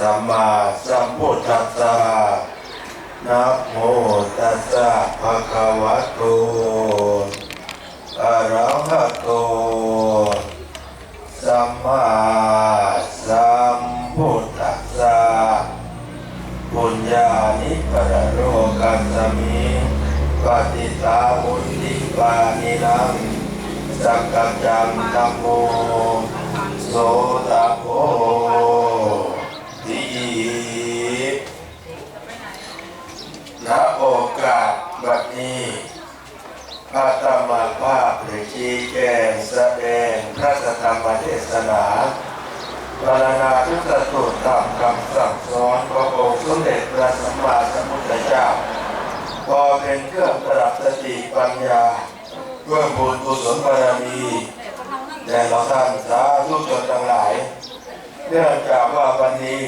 สัมมาสัมพุทธัสสะนะโมตัสสะภะคะวะโตอะระหะโตสัมมาสัมพุทธัสสะปุญญานิปรโรกัสสมิปฏิตามุตติปานินังสักกัจจังธัมโมโสตโพทีณโอกาสบัด นี้พระธรรมภาพได้ชี้แจงแสดงพระธรรมเทศนาปรณาทุตตุตามคำสั่งสอนขององค์สมเด็จพระสัมมาสัมพุทธเจ้า พอเป็นเครื่องประดับสติปัญญาเพื่อบุญกุศลบารมีแด่เราท่านสาธุชนทั้งหลายเนื่องจากว่าวันนี้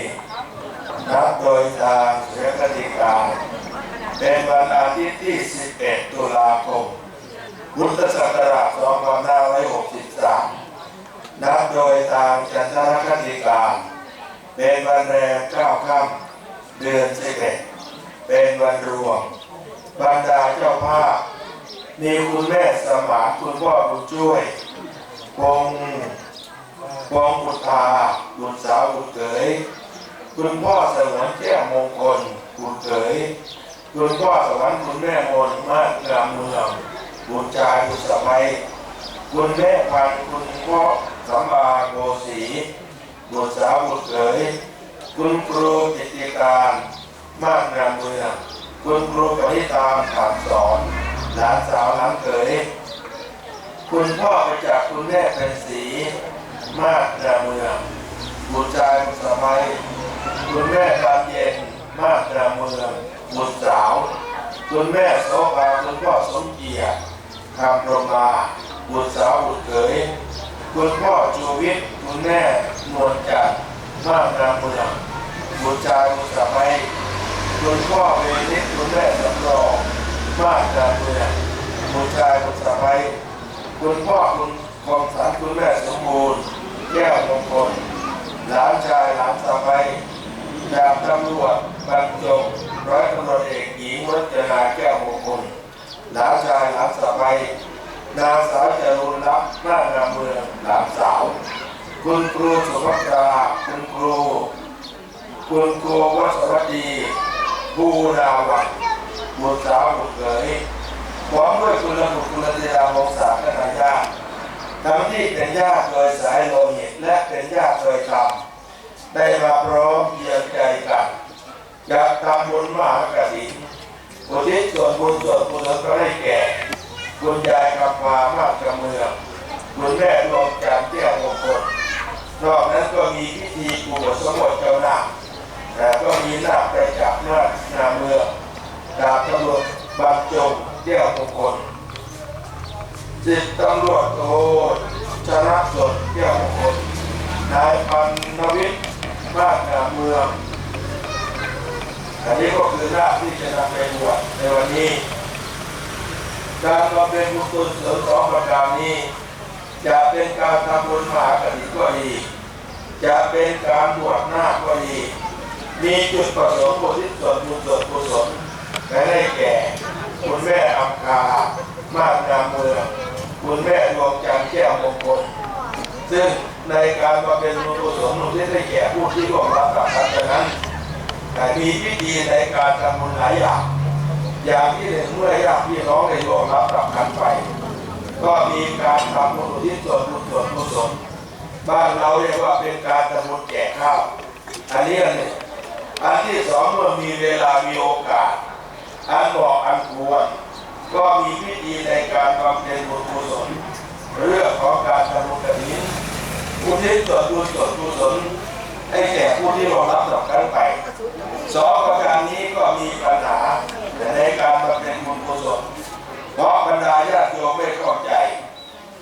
นับโดยทางเสียกติกา เป็นวันอาทิตย์ที่ 11 ตุลาคม พุทธศักราช 2563 นับโดยทางจันทรคติการ เป็นวันแรมเก้าค่ำเดือน 11 เป็นวันรวม บรรดาเจ้าภาพ มีคุณแม่สมานคุณพ่อบุญช่วยพงพงบุตราบุตรสาวบุตรเขยคุณพ่อสวรรค์แก้วมงคลบุตรเขย คุณพ่อสวรรค์คุณแม่มนมากงามเมืองบุตรชายบุตรสะใภ้คุณแม่พันคุณพ่อสัมมาโกสีบุตรสาวบุตรเขยคุณครูกิติการมากงามเมืองคุณครูปริตามถามสอนหลานสาวหลานเขยคุณพ่อไปจากคุณแม่เป็นสีมากนาเมืองบุตรชายบุตรสะใภ้คุณแม่บานเย็นมากนาเมือง บุตรสาว คุณแม่โสภาคุณพ่อสมเกียรติคำรมาบุตรสาวบุตรเขยคุณพ่อชูวิทย์คุณแม่นวลจันทร์มากนาเมืองบุตรชายบุตรสะใภ้คุณพ่อเวนิสคุณแม่สำรองมากการเมืองคุณชายคุณสะใภ้คุณพ่อคุณคมสันคุณแม่สมบูรณ์แก้วมงคลหลานชายหลานสะใภ้ ดาบตำรวจบรรจงร้อยตำรวจเอกหญิงวัฒนาแก้วมงคลหลานชายหลานสะใภ้นางสาวจรุนรัตน์หน้างามเมืองหลานสาว คุณครูสุภัตราคุณครู คุณครูวัชรดีบูราวันบุตรสาวบุตรเขยพร้อมด้วยคุณบุตรคุณธิดาวงศาคณาญาติทั้งที่เป็นญาติโดยสายโลหิตและเป็นญาติโดยธรรม ได้มาพร้อมเพียงใจกันอยากทำบุญมหากฐินอุทิศส่วนบุญส่วนกุศลก็ให้แก่คุณยายคำพามากกระเมืองคุณแม่รวมจำเตี้ยวมงคลนอกนั้นก็มีพิธีปูบสมบทเจ้าหน้าแต่ก็มีหน้าไปจับหน้าหน้าเมืองดาบตำรวจบรรจงแก้วมงคลสิบตำรวจโทชนะสดแก้วมงคลนายพันนวิทย์ มากหน้าเมือง อันนี้ก็คือหน้าที่จะนำไปบวชในวันนี้ การมาเป็นบุคคลเสริมสองประการนี้ จะเป็นการทำบุญมหากฐิก็ดีจะเป็นการบวชหน้าก็ดี มีจุดประสงค์บทที่ส่วนบุญส่วนกุศลและได้แก่ คุณแม่อัมคามากนาเมือง คุณแม่ดวงจันทร์แก้วมงคลซึ่ง ในการมาเป็นบุญกุศลนุที่ได้แก่ผู้ที่ร่วมรับกับการนั้นแต่มีพิธีในการทำบุญหลายอย่าง อย่างที่หนึ่งเมื่อญาติพี่น้องได้ร่วมรับกับกันไป ก็มีการทำบุญอุที่ส่วนบุญส่วนกุศลบ้านเราเรียกว่าเป็นการทำบุญแจกข้าว อันนี้อันหนึ่งอันที่สองเมื่อมีเวลามีโอกาส อันบอกอันควรก็มีพิธีในการบำเพ็ญบุญกุศลเรื่องของการทำบุญกฐิน อุทิศส่วนบุญส่วนกุศลให้แก่ผู้ที่รองรับดอกกันไปสองประการนี้ก็มีปัญหาในการบำเพ็ญบุญกุศลเพราะบรรดาญาติโยมไม่เข้าใจ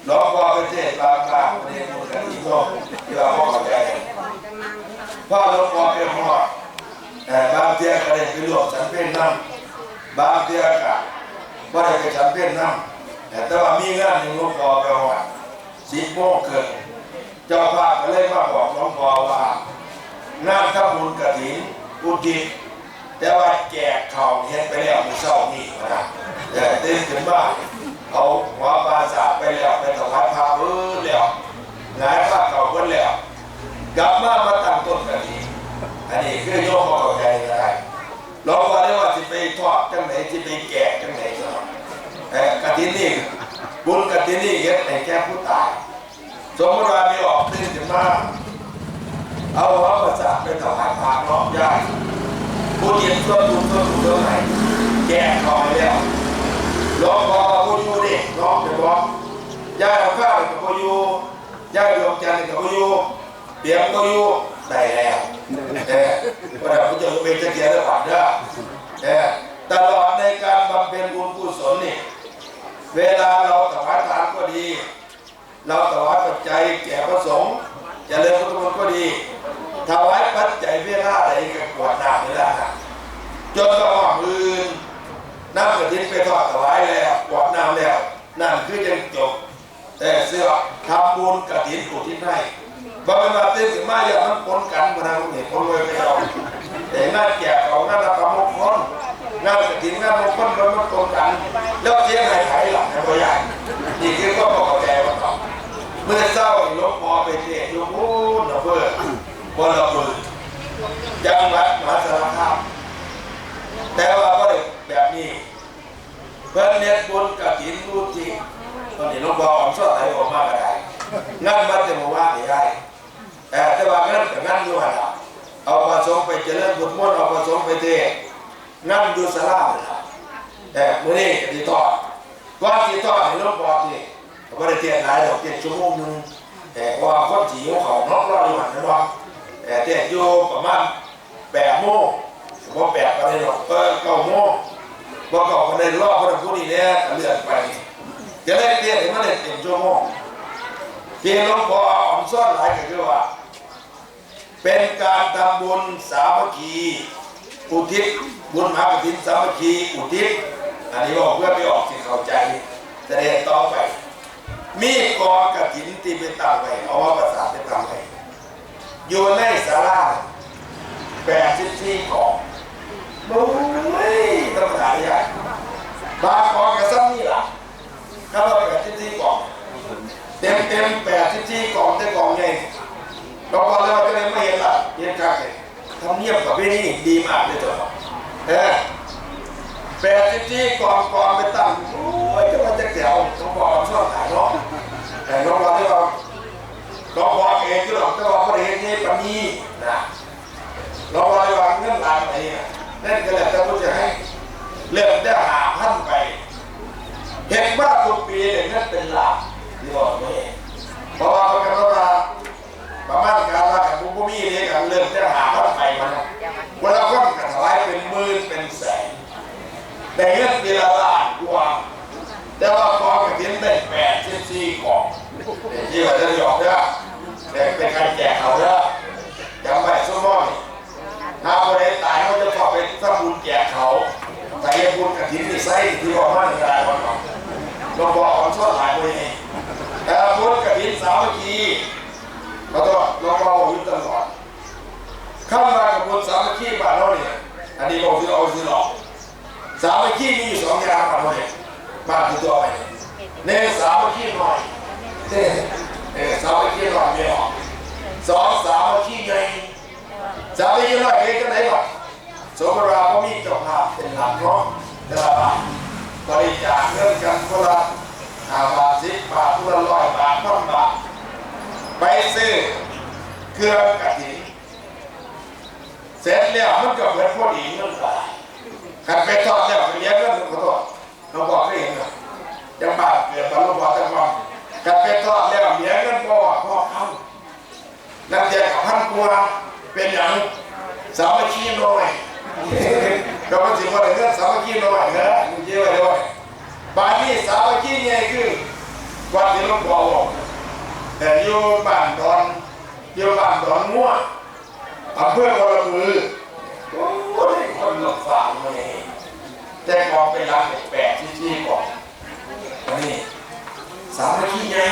หลวงพอเป็นเทศบางครั้งเรียนบุญกันที่โลกที่เราเข้าใจพ่อหลวงพ่อเป็นพ่อแต่บางเทียก็ได้ไปรวมฉันเป็นน้ำบางเทียก็ไม่ได้ไปฉันเป็นน้ำแต่ว่ามีงานหนึ่งลวงพ่อไปว่าสิบโมงเกิน เจ้าภาพก็เลยมาบอกหลวงพอว่างานทำบุญกระถินอุทิศแต่ว่าแจกข่าวเฮ็ดไปแล้วมีเศร้านี่นะแต่ตื่นขึ้นบ้านเอาหัวปลาสาบไปแล้วไปถวายพระเออแล้วหงายผ้าเก่าเพิ่นแล้วกลับมามาตั้งต้นกระถินอันนี้คือโยมเข้าใจอะไรเราบอกได้ว่าสิไปทอดจังไหนสิไปแกะจังไหนก็กระถินนี่บุญกระถินนี่เฮ็ดให้แก่ผู้ตาย สมมติว่ามีออกตื่นขึ้นมาเอาหัวประสาทไปถวายพระน้องญาติผู้เรียนตัวตุนตัวตุนตัวไหนแก่คอยแล้วลองพอกผู้อยู่ดิลองไปบอกญาเอาข้าวกับผู้อยู่ญาดวงจันทร์กับผู้อยู่เตียมผู้อยู่ได้แล้วเออว่าเราจะเป็นจะเกียรติบัตรเด้อเออตลอดในการบำเพ็ญบุญกุศลนี่เวลาเราถวายทานก็ดี เราถวายปัจจัยแก่พระสงฆ์จเจริญพระพุทธก็ดีถวายปัจจัยเวลาอะไรกับกวดน้ำนี่แหละนะจนกระหม่อมอื่นน้ำกระทินไปทอดถวายแล้วกวดน้ำแล้วนั่นคือยังจบ แต่เสื้อทำบุญกระถินอุทิศให้บางเวลาเต้นขึ้นมาอย่างมันปนกันมาทางเห็นคนรวยไปเอาแต่งานแจกเขางานรับประมงคลงานกระถินงานมงคลมันมันปนกัน แล้วเที่ยงไหนไทยหลังนะพ่อใหญ่นี่คือก็บอกแกว่าเขาเมื่อเศร้าลวงพ่อไปเทศน์อยู่พูนนะเพื่อบนระเบิดจังหวัดมหาสารคามแต่ว่าก็ได้แบบนี้เพิ่นเน็ตบุญกฐินรู้จริงตอนนี้ลวงพ่อออมสอดไหลออกมาก็ได้งานมาจะมาว่าไม่ได้แต่แต่ว่างั้นกับงั้นอยู่หันเอาประสงค์ไปเจริญบุญมนเอาประสงค์ไปเทศน์งั้นอยู่สลาเลยล่ะแต่เมื้อนี้ก็สิทอดว่าสิทอให้ลวงพ่อที่ ก็ได้เทศน์หลายดอกเทศน์ชั่วโมงหนึ่งแต่ว่าคนที่อยู่เขานอกรออยู่หั่นนะว่าแต่เทศน์อยู่ประมาณ8โมงบ่แปดก็ได้หรอกเออ9โมงบอกก่อนในรอบคนผู้นี้เนี่ยเลื่อนไปจะได้เรียนให้มันได้เต็มชั่วโมงเพียงหลวงพ่ออ่อนซ่อนหลายก็คือว่า เป็นการทำบุญสามัคคีอุทิศบุญมหากฐินสามัคคีอุทิศอันนี้บอกเพื่อไปออกที่เข้าใจแสดงต่อไป มีกอกฐินที่ไปตั้งไว้เอาว่าภาษาไปตั้งไว้อยู่ในศาลาแปดสิบสี่กองโอ้ยธรรมดาใหญ่บางกองกับซ้ำนี่ล่ะถ้าเราไปกับที่ที่กองเต็มเต็มแปดที่ที่กองเต็มกองไงเราบอกเลยว่าจะได้ไม่เห็นละเห็นกันเลยทำเนียบกับพี่นี่ดีมากเลยตัวเออแปดที่ที่กองกองไปตั้งโอ้ ยจะมาจะแถวน้องบอชอบถ่ายเนาะแต่น้องบอกที่ว่าน้องบอเองคือหรอกแต่ว่าประเด็นนี้ปานนี้นะเราวายวางเงื่อนลางไปเนี่ยนั่นก็แหละจะพูดจะให้เริ่มได้หาพันไป เห็นว่าทุกปีเนี่ยเงินเป็นหลักที่บอกนี่เพราะว่าเขากำลังมาประมาณการว่ากับผู้มีเนี่ยกันเริ่มได้หาพันไปมันเวลาคนกระถายเป็นหมื่นเป็นแสนแต่เงินปีละล้านกว่า แต่ว่ากองกระถิ่นได้แปดสิบสี่กล่องที่ว่าจะหยอกเด้อแต่เป็นการแจกเขาเด้อจำไว้สมมติถ้าคนใดตายเขาจะขอไปทำบุญแจกเขาแต่ยบุญกับทิ้นที่ไส้ที่กว่าหนึ่งรายวันก่อนเราบอกคนชั่วหายคนนี้แต่บุญกับทิ้นสามัคคีเราต้องเราบอกอยู่ตลอดข้ามากับบุญสามัคคีบ้านเราเนี่ยอันนี้บอกที่เราที่หลอกสามัคคีมีอยู่สองอย่างบ้านเราเนี่ย บ้านที่ตัวไปเนี่ยสามัคคีหน่อยเนี่ยสามัคคีหน่อยไม่ออกสองสามัคคีใหญ่จะไปยืนหน่อยเองก็ไหนบ้างสมราก็มีเจ้าภาพเป็นหลักเนาะแต่ละบาทบริจาคเงินกันคนละห้าบาทสิบบาทคนละร้อยบาทพันบาทไปซื้อเครื่องกระถิ่นเสร็จแล้วมันก็เปิดพอดีเงินไปขันไปทอดแล้วไปเลี้ยงเงินขอโทษเราบอกให้เองนะจังบาทเกิดตอนเราบอกจังหวะขันไปทอดแล้วเลี้ยงเงินพ่อพ่อเขานักเรียนกับพันกว่า เป็นอย่างสามัคคีน้อยก็มาถึงว่าเรื่องสามัคคีน้อยนะมึงเยอะเลยว่าบานนี้ สามัคคีใหญ่คือวัดที่หลวงพ่อบอกแต่อยู่บ้านดอนอยู่บ้านดอนมั่วอำเภอบรมือโอ้ยคนหลบฝังเลยแต่กองเป็นรักแปดที่ที่ก่อนนนี้สามัคคีใหญ่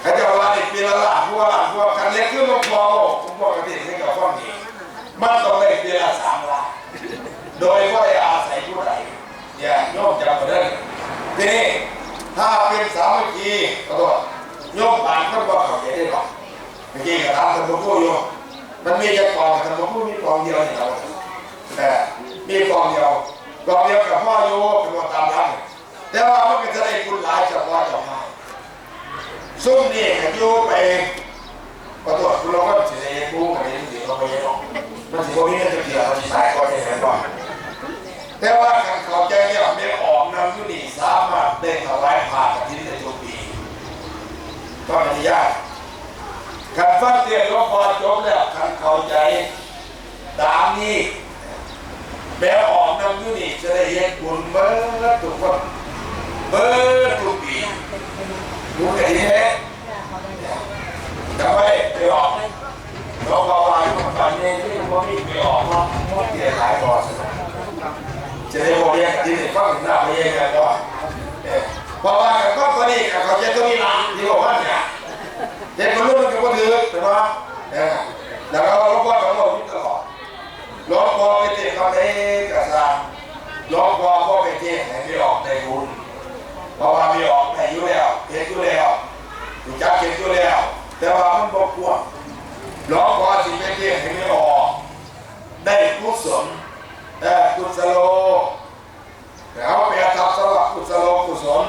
เขาจะว่าในปีปีละลานพวกล้านพวกคันเล็กขึ้นมาพอผมบอกกระดิ่งให้กับฟ้องนี้มันต้องได้ปีละสามล้านโดยว่าอาศัยผู้ใดอย่าโยมจำมาเด้อ ทีนี้ถ้าเป็นสามัคคีขอโทษโยมผ่านก็บอกเขาใจได้หรอกเมื่อกี้กระทำธรรมกู้โยมมันมีจะกองธรรมกู้มีกองเดียวเนี่ยเราแต่มีกองเดียวกองเดียวกับพ่อโยเป็นว่าตามนั้นแต่ว่ามันก็จะได้คุณหลายเฉพาะเจ้าพายซุ่มนี่กันอยู่ไปขอโทษคุณเราก็เสียกูกันนี่สิเราไปยังมันสิบ่มีเงินจะเกี่ยวมันสิตายก่อนจะเห็นบ่แต่ว่าการเข้าใจเนี่ยไม่ออก นำอยู่นี่สามารถได้ถวายผ่ากับที่ได้ทุกปีก็อนุญาตการฟังเตียนหลวงพ่อจบแล้วการเข้าใจตามนี้แม้ออกนำยู่นี่จะได้เห็นบุญเบิดทุกคนเบิดทุกปีดูไอ้นี่ทำไมไปออกเราบอกว่าตอนนี้ที่ผมมีไปออกเนาะเสียหลายก่อนะ จะได้บอกแยังที่นี่ฟังหน้าไปยังไงก่อนเพราะว่าก็ตอนนี้เขาจะต้องมีหลักที่บอกว่าเนี่ยเด็กมันรู้มันก็บ่ถือถูกไหมแล้วก็หลวงพ่อของเราตลอดหลวงพอไปเตะเขาในกระซังหลวงพอก็ไปเตะให้ไปออกในบุญเพราะว่าไมีออกให้อยู่แล้วเห็นอยู่แล้วรู้จักเห็นอยู่แล้ว แต่ว่ามันบอกกลัวหลอกพอสิเป็นเรื่องให้ไม่ออกได้กุศลแต่กุศโล แล้วแปลทับสลับกุศโลกุศล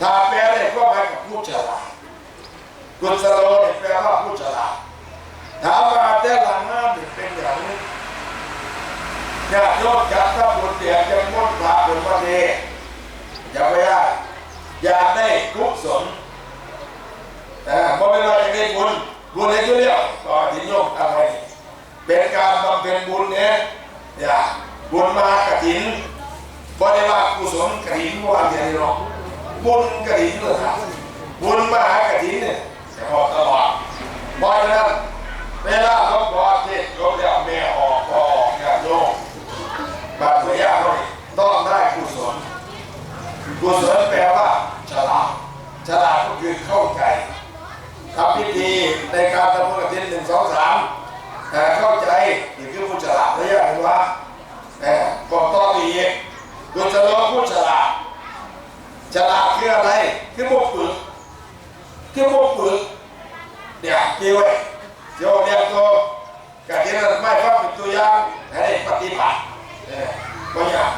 ถ้าแปลได้ก็หมายกับผู้ฉลาดกุศโลเนี่ยแปลว่าผู้ฉลาดถามว่าแต่หลังน้ำเนี่ยเป็นอย่างนี้ญาติโยมจัดถ้าบุญเดียจะมุดพาบุญวันนี้อย่าไปได้อย่าได้กุศลแต่พอเวลาจะได้บุญบุญอะไรก็เรียกก็ทิ้งโยกอะไรเป็นการบำเพ็ญบุญเนี่ยอย่าบุญมากระถิ่น บ่ได้ว่ากุศลกระถิ่นว่าอย่างนี้หรอกบุญกระถิ่นเลยครับบุญมหากระถิ่นเนี่ยจะพอตลอดเพราะฉะนั้นเวลาเราพอเทศยกแล้วแม่ออกพอออกอย่าโยกบาดเจ็บเลยต้องได้กุศลกุศลแปลว่าฉลาดฉลาดก็คือเข้าใจทำพิธีในการทำบุญกฐินหนึ่งสองสามแต่เข้าใจนี่คือผู้ฉลาดไม่ยกว่าแต่บอกต่ อไปอีกกุศลผู้ฉลาดฉลาดคืออะไรคือพวกปึกคือพวกปึกเนี่ยกี่ไว้โยมเรียกตัวกฐินไม่ฟังเป็นตัวอย่างให้ปฏิบัติเนี่ยก็ยาก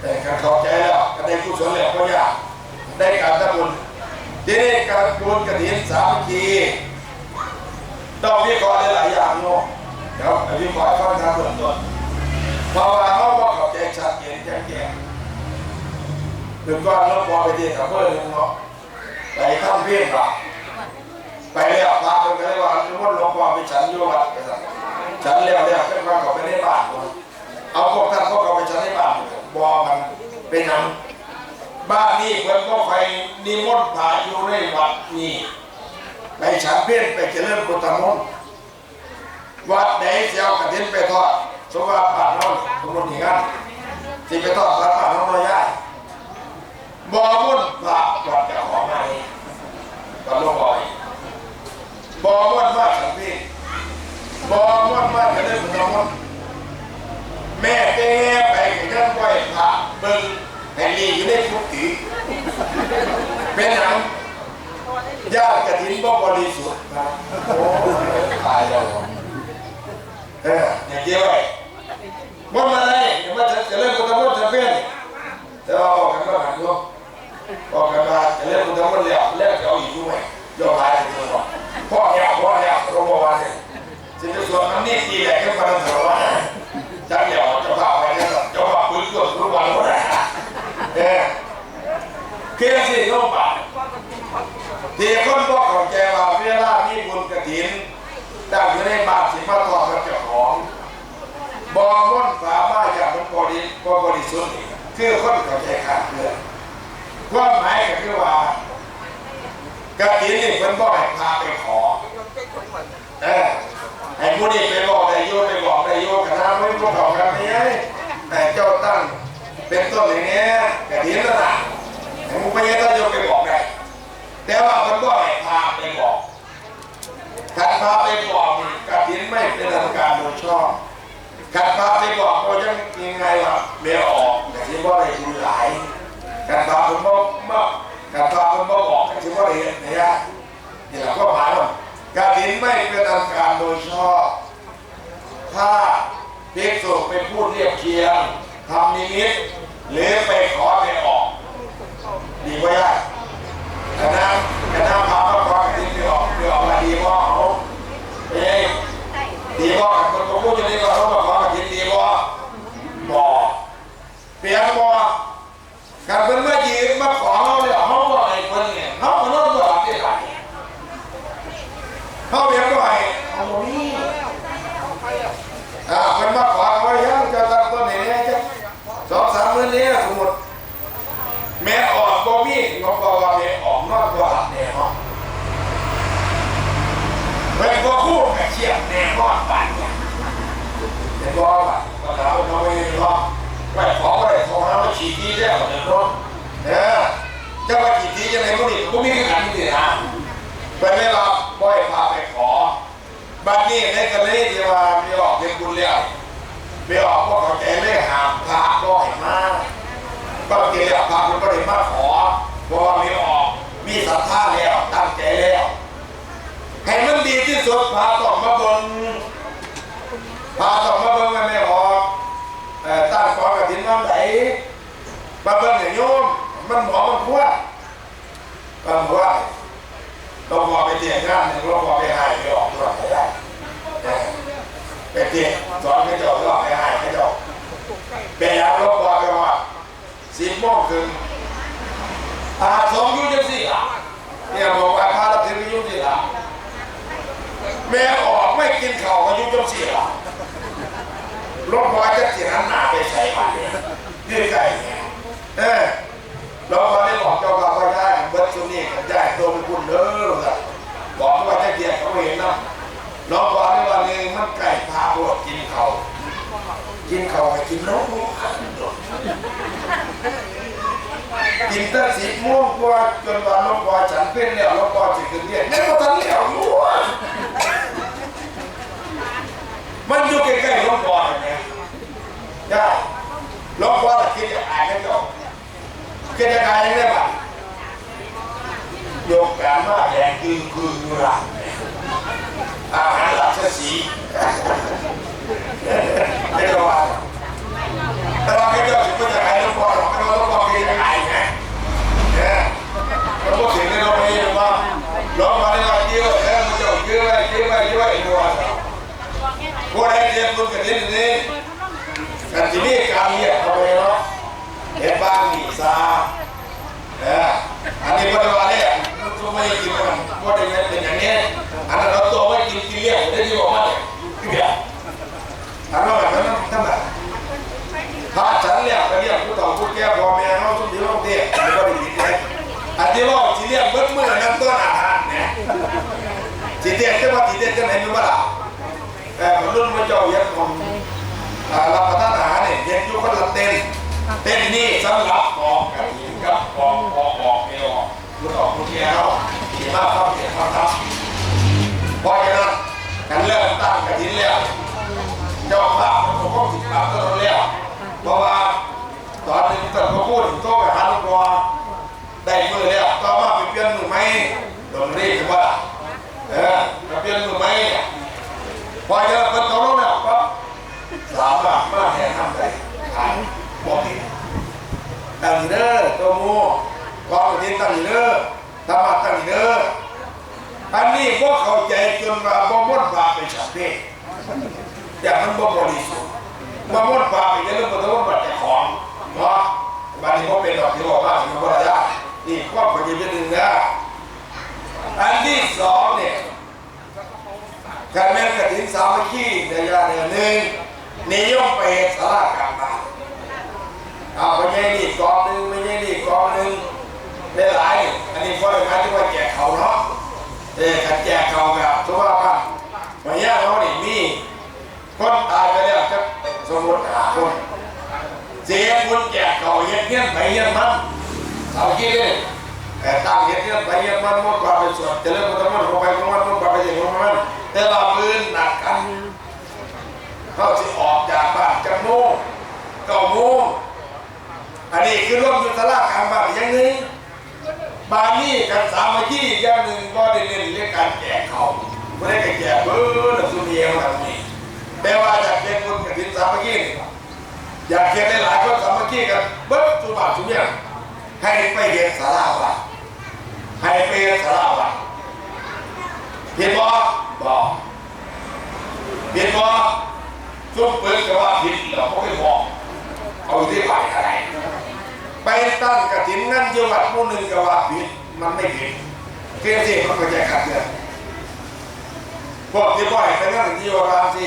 ได้การเข้าใจแล้วก็ได้กุศลแล้วก็ยากได้การทำบุญที่นี้การบุญกระถิ่นสามัคคีต้องวิเคราะห์หลายอย่างโน้เดี๋ยววิเคราะห์ข้อทางเบื้องต้นเพราะว่าเขาบอกเข้าใจชัดเจนแจ้งแจ้ง ถึงก้อนแล้วพอไปที่กับเพื่อนเนาะไปทำเพี้ยนหลักไปแล้วพาไปเลยว่าทุกคนหลวงพ่อไปฉันอยู่วัดไปสั่งฉันแล้วเนี่ยขึ้นมาเขาไปในบ้านเอาพวกท่านพวกเขาไปฉันในบ้านบอมันเป็นหนังบ้านนี้เพิ่นก็ไปนิมนต์พระอยู่ในวัดนี้ไปฉันเพี้ยนไปเจริญพุทธมนต์วัดไหนเสียวกระเด็นไปทอดสมว่าป่าน้องสมมติอย่างนั้นที่ไปทอดวัดป่าน้องน้อยย่าย บอมุ่นพระวัดจ้าขอไงวัดหลวงพ่อยบอมุ่นมาฉันพี้ยนบอมุ่นมาเจริญพุทธมนแม่แง่ไปกับท่านไหวพระเบิ่งให้ลีอยู่ในทุกทีเป็นหนังญาติกระถินบ่บริสุทธิ์นะโอ้ตายแล้วเอออย่างเดียวไอ้บ่มาได้อย่ามาจะเล่นกุตมุตจะเป็นแต่ว่าบอกกันว่าหันดูบอกกันว่าจะเล่นกุตมุตแล้วแล้วจะเอาอีกด้วยยอมหายถึงตัวพ่อเนี่ยพ่อเนี่ยโรงพยาบาลเนี่ยจะจะสวดมันนี่ดีแหละก็มาทำสารวัตร จังเดี๋ยวจะพาไปเนี่ยจะพาปืนตัวทุกวันก็ได้เออเพียงสี่โลบาทที่คนบอกของแกว่าเวลามีบุญกระถินตั้งอยู่ในบาทสิมาทอดกับเจ้าของบอม่นฝามาอย่างมันบ ริบ่บริสุทธิ์คือคนเข้าใจขาดเพื่อนความหมายก็คือว่ากระถินนี่เพิ่นบ่ให้พาไปขอเออไอ้ผู้นี้ไปบอกได้โยไปบอกได้โยกันนะไม่พวกเขากันนี้ไอ้เจ้าตั้งเป็นต้นอย่างเงี้ยกระถินนั่นแหละไอ้ผู้พญาต้องโยไปบอกได้แต่ว่ามันก็ให้พาไปบอกพาไปบอกนี่กฐินไม่เป็นอันการโดยชอบ การพาไปบอกก็ยังยังไงวะเมียออกกฐินว่าอะไรดูหลายการพาผมบอกมาการพาผมบอกบอกกฐินว่าอะไรเนี่ยนี่แหละก็หมายว่ากฐินไม่เป็นอันการโดยชอบ ถ้าภิกษุไปพูดเรียบเคียงทำนิมิตหรือไปขอไปออก ดีกว่าได้คณะคณะพาพระกรที่ไปออกไปออกมาดีกว่าเขาเอ้ยดีกว่าคนพูดอย่างนี้ก็เขาบอกว่ากินดีกว่าบอก เปียบอกการเป็นเมื่อยืมมาขอเขาเลยเขาบอกไอ้คนเนี่ยเขาก็นอนบอกได้ไหมเขาเปลี่ยนบ่อยเอาบ่มีอ่าเป็นมาขอเขาเยังจะตั้งต้นไหนเนี่ยจะสองสามมื้อนี้สมมติแม่ออกบ่มีงบบอกว่าแม่ออกนอกบ่หลับแน่นอนเพิ่นบ่คู่กับเชียบแน่นอนปานเนี่ยเห็นบ่ว่าก็ถามว่าไม่รอไม่ขอ ฉีดที่แล้วเด้อเนาะเออจะว่าฉีดที่ยังไงบ่นี่บ่มีกันนี่นะเพิ่นเลยว่าบ่ให้พาไปขอบัดนี้ในกรณีที่ว่าไมีออกเป็นบุญแล้วมีออกบ่เขาใจเลยหามพระบ่ให้มาบางทีเนี่ยพาคุณก็ได้มาขอเพราะว่ามีออกมีศรัทธาแล้วตั้งใจแล้วให้มันดีที่สุดพาต้องมาบิ่งพาต้องมาบิ่งมันไม่ออกตั้งกองกระถินน้ำไหล มาเบิ่งอย่างโยมมันหมอมันควรมันควรเราพอไปเตียงงานหนึ่งเราพอไปหายไปออกตัวไหนได้ไปเตียงสอนให้เจ้าก็ไปหายให้เจ้าเป็นแล้วเราพอไปว่าสิบโมงครึ่งอาสองยุ่จังสี่ะเนี่ยบอกว่าพาเราถึงอยุ่งสี่ะแม่ออกไม่กินข้าวก็ยุ่จังสี่ละรถพอจะเสียหน้าไปใส่มาเนี่ยนี่ไก่ เออเราพอได้บอกเจ้าบ่าวว่าได้เบิร์ตซุนี่กับได้ตัวเป็นคุณเด้อครับบอกว่าจะเกียรเขาเห็นนะน้องบอกได้ว่าหนึ่งมันไก่พาพวกกินเขากินเขาวให้กินร้อนกินตั้งสิบโมงกว่าจนวันน้องพอฉันเป็นแล้วน้องพอจะขึ้นเรียนนี่ก็ทันเลี้ยวอยู่มันอยู่ใกล้ๆน้องพอเนี่ยได้น้องพอจะกินจะอายกันจ้ะ กินจะอายยังไงบ้างโยกกามาแดงคือคือหลังอาหารหลักสีไม่ระวังแต่ว่าไม่เจ้าถึงก็จะอายน้องพอหรอกไม่ต้องพอกกินจะอายไงเนี่ยแล้วก็ถึงในโรงพยาบาลร้องมาได้มาเยอะแล้วมันจะเยอะไปเยอะไปเยอะไปหัวพวกไอ้เรียนคนกันนี่นี่กันที่นี่การเรียกเขาไปเนาะเห็นบ้างนี่ซา อันนี้พอดีว่าเนี่ยตัวไม่กินมันพอดีเป็นอย่างนี้อันนั้นเราตัวไม่กินกินเลี้ยงได้ที่บอกว่าเนี่ยถามว่าแบบนั้นทำไมถ้าฉันเรียกไปเรียกผู้ต่อผู้แก่พ่อแม่เขาสุดที่โลกเทพไม่ก็ได้ยินเลยอันที่ว่าทีเรียกเบิ้ลเมื่อนั้นต้นอาหารเนี่ยทีเด็ดจะว่าที่เด็ดจะไหนไม่ว่าแต่มันรุ่นมาเจ้าเย็ดของรับประทานอาเนี่ยเย็ดยุคนละเต้นเต้นนี่สำหรับกองก ระถิ่นกับกองกองออกเอวออกผู้าวเข้าเสียเข้าทับเพราะฉะนั้นกันเริ่มตั้งกระถินแล้วเจ้าภาพผมก็ติดตามตัวเราแล้วเพราะว่าตอนนี้ตอนเขาพูดถึงโต๊ะกับฮันกบอลได้มือแล้วต่อมาไปเปลี่ยนมือไหมโดนรีบกันว่าเออไปเปลี่ยนมือไหมพอจะเป็นตัวเราแล้วปั๊บสามบารถมาแทนทำได้ขายบอกผิดตั้งเด้อตัวมู นตั้งเด้อธรรมะตั้งเด้ออันนี้พวกเข้าใจจนว่าบ่มดบาปเป็นฉับเพศอย่างมันบ่บริสุทธิ์มาม่วนฟ้าไปจะเรื่องมันต้องบัดแต่ของเนาะบัดนี้ก็เป็นดอกที่บอกว่ามันบ่ได้นี่ความปฏิบัติหนึ่งนะอันที่สองเนี่ยการแม่นกฐินสามัคคีในยาเนี่ยหนึ่งนิยมไปสารากรรมมาเอาไปยังนี่กองหนึ่งไม่ยังนี่กองหนึ่งได้หลายอันนี้ก็เลยหมายถึงว่าแจกเขาเนาะ เออการแจกเขาแบบทุกว่าบ้านวันนี้เขาเนี่ยมีคนตายไปแล้วจะสมมติหาคนเสียคนแจกเก่าเย็นเงี้ยไปเย็นมันเอากี้เลยแต่ตั้งเย็นเงี้ยไปเย็นมันหมดความเป็นส่วนจะเริ่มมันมันลงไปมันมันมันไปอย่างมันมันแต่ว่าปืนหนักกันเขาจะออกจากบ้านจะโม่งเก้าโมงอันนี้คือร่วมยุทธลากลางบ้านอย่างหนึง บานนี้กันสามัคคีอีกอย่างหนึ่งก็ได้เน้นเรื่องการแจกเขาไม่ได้แจกเบอร์หนังสือเดียวแบบนี้แต่ว่าจากเรียนคนกับทีมสามัคคีนี่อยากเขียนหลายคนสามัคคีกันเบิ้ลสุบาทสุเนี่ยให้ไปเรียนสาราวัดให้ไปเรียนสาราวัดเห็นบ่บอกเห็นบ่ซุปเปิดก็ว่าผิดเราก็ไม่บอกเอาที่ไปอะ ไปตั้งกระถินนั่นจังหวัดผู้หนึ่งก็ว่าผิดมันไม่ผิดเพียงสิมันก็แยกกันเนี่ยพวกที่บ่อยไปนั่งที่วัดสิ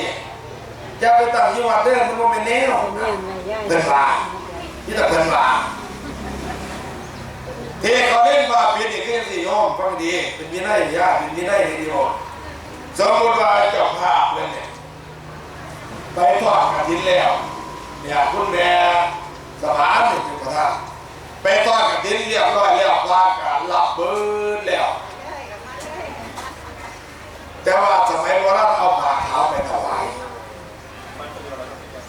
จะไปตั้งที่วัดเด้อมันบ่เป็นแนวเป็นบาที่ตะเป็นบาเทเขาเล่นบาผิดอีกเพียงสิโยมฟังดีเป็นวินัยยาเป็นวินัยในเดียวสมมติว่าเจ้าภาพเลยเนี่ยไปทอดกระถินแล้วเนี่ยคุณแม่ สถานหนึ่งเป็นประธานไปทอดกระถินเรียบร้อยแล้ววาการรับเบิดแล้ว แต่ว่าสมัยโบราณเอาผ้าขาวไปถวาย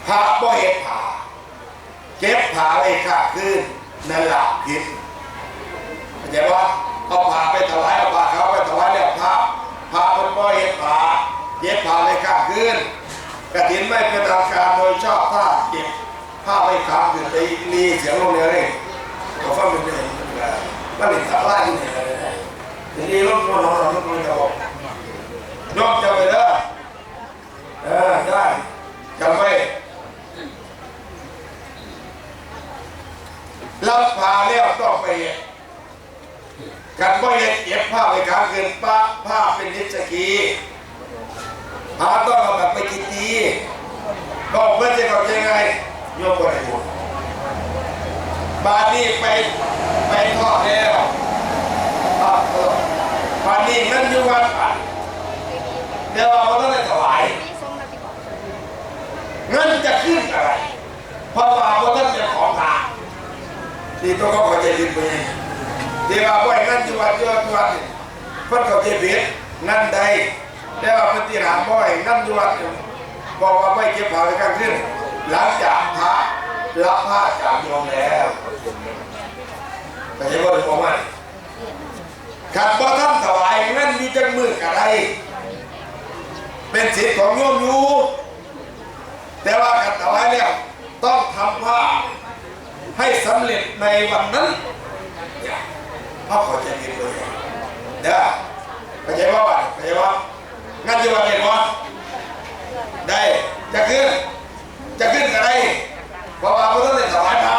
พระบ่เห็นผ้าเก็บผ้าไว้ข้าคืนนั่นหลับผิดเข้าใจว่าเอาผ้าไปถวายเอาผ้าขาวไปถวายแล้วพระพระมันบ่เห็นผ้าเก็บผ้าไว้ข้าคืนกระถินไม่เป็นทางการโดยชอบถ้าเก็บ ผ้าไว้ข้ามคืนไปรีเสียงลงเลยนี่ก็ฟังเป็นเลยมันเป็นสักไล่ที่ไหนเลยทีนี้รถมันนอนรถมันจะออกยกจะไปเด้อเออได้จำไว้รับพาแล้วต้องไปกันบ่เห็นเก็บผ้าไปค้างคืนป้าผ้าเป็นนิสกีพาต้องเอาแบบไปกินดีบอกเพื่อนจะเข้าใจไง โยมบ่ได้บุญบาดนี้ไปไปทอดแล้วบาดนี้นั่นอยู่วัดป่ะเดี๋ยวเราต้องได้ถวายเงินจะขึ้นอะไรเพราะว่าเราต้องเป็นของทาที่ต้องเข้าใจผิดไปที่ว่าไว้เงินจังหวัดจังหวัดจังหวัดนี่เพิ่นเข้าใจผิดนั่นใดแต่ว่าปฏิหารบ่อยเงินจังหวัดบอกว่าไว้เก็บผ้าไว้ข้างขึ้น หลังจากพระรับผ้าจากโยมแล้วแต่ยังบ่ได้บอกว่ขัดบ่ทำถวายเงินมีจังมือกะไร เป็นสิทธิ์ของโยมอยู่แต่ว่าการถวายแล้วต้องทำผ้าให้สำเร็จในวันนั้นเนี่ยพ่อขอใจผิดเลยเด้อเข้าใจว่าบัดเข้าใจว่างั้นจะว่าเห็นว่าได้จะขึ้น จะขึ้นอะไรเพราะว่าพระต้องได้ถวายพระ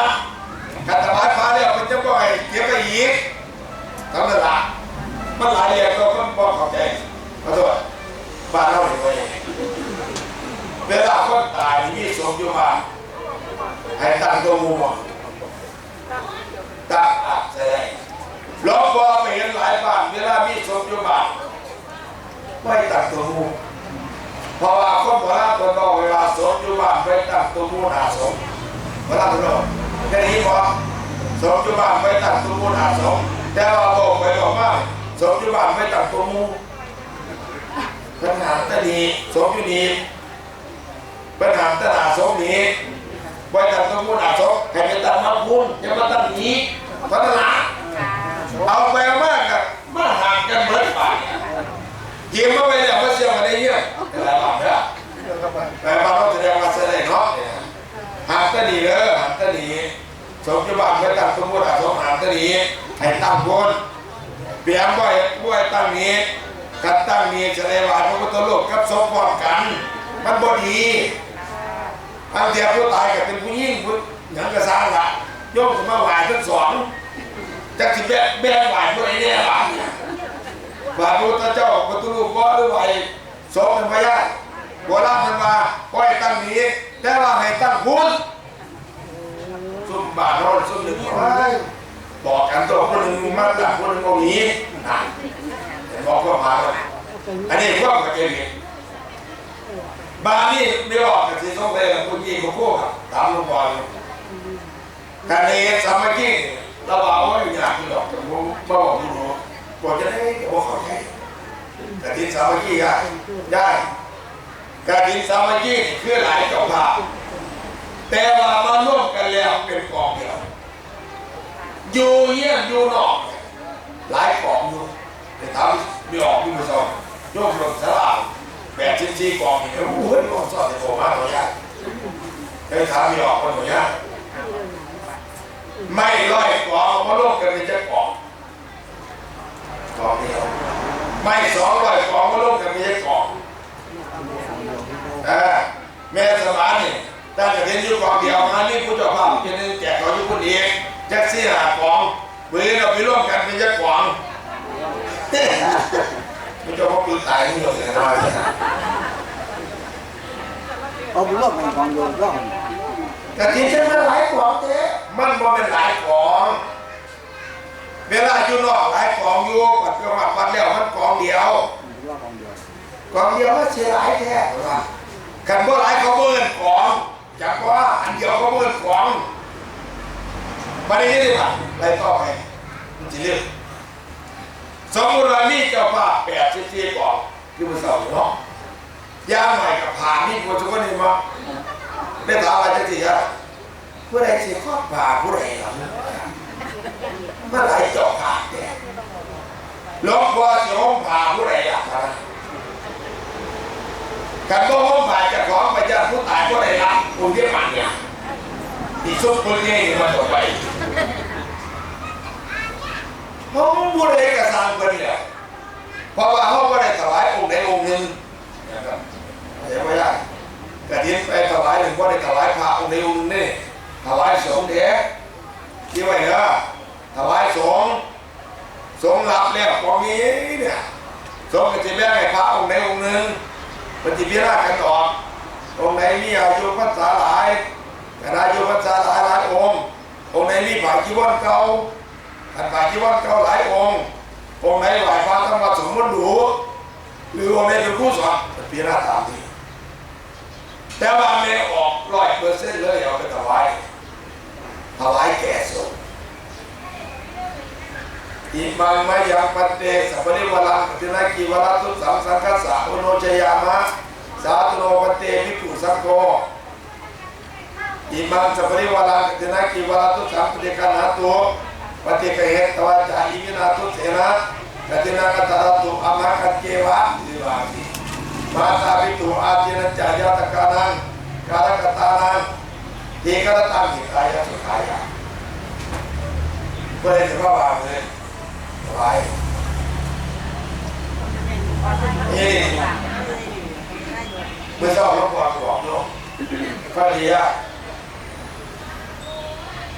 การถวายพระแล้วมันจะบ่ให้เก็บไปอีกทำนั่นละมันหลายอย่างก็มันบ่เข้าใจขอโทษบ้านเราเห็นว่าองไรเวลาคนตายมีศพอยู่บ้าให้ตั้งตัวงูบ่ตั้งอาจจะได้หลวงพ่อไปเห็นหลายบ้านเวลามีศพอยู่บ้าไม่ตั้งตัวงู เพราะว่าคนโบราณคนบอกเวลาศพอยู่บ้านไปตั้งตัวงูหน้าศพเวลาคนบอกแค่นี้พอศพอยู่บ้านไปตั้งตัวงูหน้าศพแต่ว่าบอกไปบอกว่าศพอยู่บ้านไปตั้งตัวงูปัญหาตะนีสมอยู่นี้ปัญหาตลาสมนี้ไว้ตัดต้นมูลอาสมให้ไปตัดมะพุนอย่ามาตัดหนีพัฒนาเอาไปมากกับมาห่างกันเหมือนป่าเกี่ยวมาไปแล้วมาเชื่อมาได้เยอะ แต่ละบาทเนี่ยแต่บางเราแสดงมาแสดงเนาะหางตะนีเด้อหางตะนีสมจุบันไว้ตัดต้นมูลอาสมหางตะนีให้ตั้งคนเปลี่ยนไว้ไว้ตั้งนี้กันตั้งมีแสดงว่าพระพุทธโลกกับสมพร้อมกัน มันบ่ดีบางเทียวผู้ตายก็เป็นผู้หญิงผู้หยังกระสร้างละโยมสมาไหวทั้งสองจักสิแบะแบะไหวผู้ใดเนี่ยบ้าดพระพุทธเจ้าพระพุทธรูปบ่หรือไหว สองเป็นพยานโบราณมันว่าปล่อยตั้งนี้ แต่ว่าให้ตั้งพุทธซุ่มบาดโน่นซุ่มหนึ่งไว้บอกกันตัวคนหนึ่งมาตั้งคนหนึ่งเอาหนีนั่บอกว่าพาอันนี้พวกกับเกลีบานนี่ไม่ออกกับสีส้มเลยคุณยี่กับพวกตามลงบอลการเรียนสามัคคีเราบอกว่าอยู่อยากกินดอกผมบอกคุณรู้กว่าจะได้บอกเขาใช่ แต่ฐินสามัคคีได้ได้กฐินสามัคคีคือหลายเจ้าภาพแต่ว่ามาร่วมกันแล้วเป็นกองเดียวอยู่เยี่ยมอยู่นอก หลายกองอยู่แต่ทำไม่ออกที่มือสองโยกลงสลางแบบชิ้นชี้กองเนี่ยโอ้โหกองสอดแต่โผล่มากเลยยากเคยถามไม่ออกคนหัวยากไม่ร้อยกองมาร่วมกันเป็นเจ้ากองกองเดียว ไม่สองร้อยกองก็ร่วมกันมีไอ้กองเออแม่สมานนี่ตั้งแต่เรียนอยู่กองเดียวมานี่ผู้เจ้าภาพเป็นหนึ่งแจกเขาอยู่คนเองแจ็คซี่หากองมือเราไปร่วมกันเป็นเจ้ากองผู้เจ้าพ่อปืนตายนี่หมดเลยนะเอาไปร่วมกันของโยมร่องกะทิใช่ไหมหลายกองเจ๊มันบ่เป็นหลายกอง เวลาอยู่นอกหลายกองอยู่ปัดกมาปัดแล้วมันกองเดียวร่องของโยมกองเดียวมันเสียหลายแท้ว่ากันบ่หลายเขาเบิ่นของจักว่าอันเดียวเขาเบิ่นของประเด็นนี้ดีกว่าไล่ต่อไปมันสิเรื่องสมมุติว่านี่เจ้าภาพแปดสิบสี่กองที่มันเสาเนาะย่างใหม่กับผ่านนี่ควรจะก็นี่มาได้ถามอะไรจังสิครับผู้ใดสิครอบผ่าผู้ใดหลังเมื่อไรเจาะผ่าแกหลวงพ่อสิห้องผ่าผู้ใดอะครับกันก็ห้องผ่าจากของไปจากผู้ตายก็ได้รับคุณที่มันเนี่ยที่ชุบคนนี้มาต่อไปห้องบุเรกสร้างคนเนี่ยเพราะว่าห้องก็ได้ถวายองค์ใดองค์หนึ่งนะครับเดี๋ยวไม่ได้กระดิ่งไปถวายหนึ่งก็ได้ถวายพระองค์ใดองค์หนึ่งนี่ถวายสงฆ์เด็กที่ไว้เนอะ ถวายสงฆ์สงฆ์รับแล้วของนี้เนี่ยสงฆ์ก็จะแบ่งให้พระองค์ใดองค์หนึ่งปฏิพิราชกันออกตรงไหนมีอายุพรรษาหลายแต่อายุพรรษาหลายหลายองค์องค์ไหนมีผ่าจีวรเก่าอันผ่าจีวรเก่าหลายองค์องค์ไหนไหวพระต้องมาสมมติดูหรือองค์ไหนเป็นผู้สอนปฏิพิราชตามที่แต่ว่าไม่ออกร้อยเปอร์เซ็นต์เลยเอาไปถวายถวายแก่สงฆ์ อิมังมายังปัตเตสัพริวรังปฏินากีวรัตุสังสังคัสสะอุโนชยามะสาธุโนปัตเตภิกขุสังโฆอิมังสัพริวรังปฏินากีวรัตุสังปฏิกันาตุปฏิกเหตตวาจาอิมินาตุเถนะปฏินาคตระตุอามาคัตเกวะสิวามิมาตาภิตุอาเจนจายาตกานังกาลกตานังทีกรตังหิตายะสุขายะเพื่อให้ถึงว่าบางเลย ไว้นี่เมื่อเช้าหลวงพ่อบอกโยมพระเดีย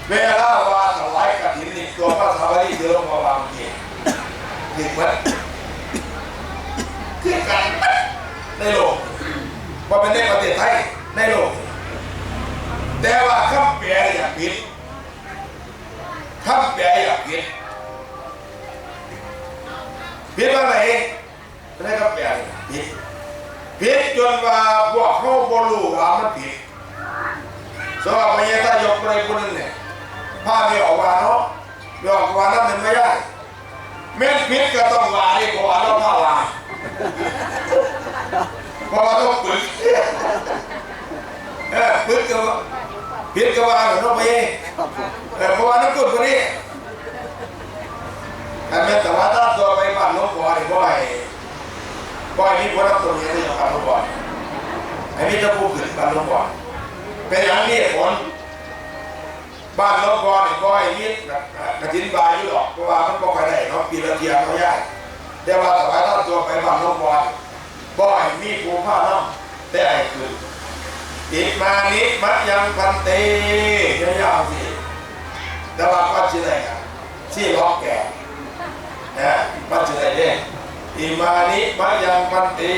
เวลาวาถวายกฐินนี่ตัวพระสาวรีเดิมมาบางทีผิดมั้ยคือกันในโลกว่าเป็นในประเทศไทยในโลก แต่ว่าคำแปลอย่างผิดคำแปลอย่างผิด ผิดว่าไหนไม่ได้ก็แปลผิดผิดจนว่าพวกเขาบรู้ว่ามันผิดสำหรับพญาตายกไรคนนึงเนี่ยผ้าไม่ออกวาเนาะไม่ออกวานั่นเป็นไม่ได้แม่นผิดก็ต้องว่าดิเพราะว่าเราผ้าวาเพราะว่าต้องปึกเออปึกก็ผิดก็ว่าเหมือนเราไปเออเพราะว่าน้ำกุดคนนี้ แต่แม้แต่ว่าถ้าตัวไปบ้านหลวงพ่อยบ่อยบ่อยมีคนรับตัวนี้ที่บ้านหลวงพ่อไอ้นี่จะพูดถึงบ้านหลวงพ่อเป็นอย่างนี้ผลบ้านหลวงพ่อยบ่อยมีกระถินบายอยู่หรอกเพราะว่ามันบ่ค่อยได้เนาะปีละเทียมเขาย่ายแต่ว่าแต่ว่าถ้าตัวไปบ้านหลวงพ่อบ่อยมีภูผ้าน้ำแต่ไอ้คืออิมานิมัจยังพันเตยาวๆสิแต่ว่าก็ชื่ออะไรกันที่ล็อกแก่ นะปัจจัยเด้อิมานิมายังปันติ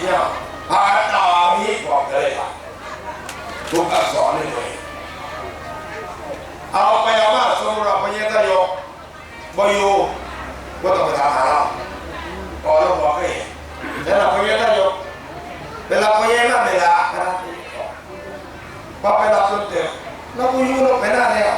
เนี่ยพาตามิบอกเลยล่ะทุกอักษรเลย เอาไปเอามาสมุรพญตโยกบอยู่ก็ต้องไปถามหาเราพอนเราบอกให้เห็นแล้วเราพญตโยกเวลาพญนั่นเวลาขนาดนี้พอไปรับจนเต็มเราก็อยู่เราไปหน้าแล้ว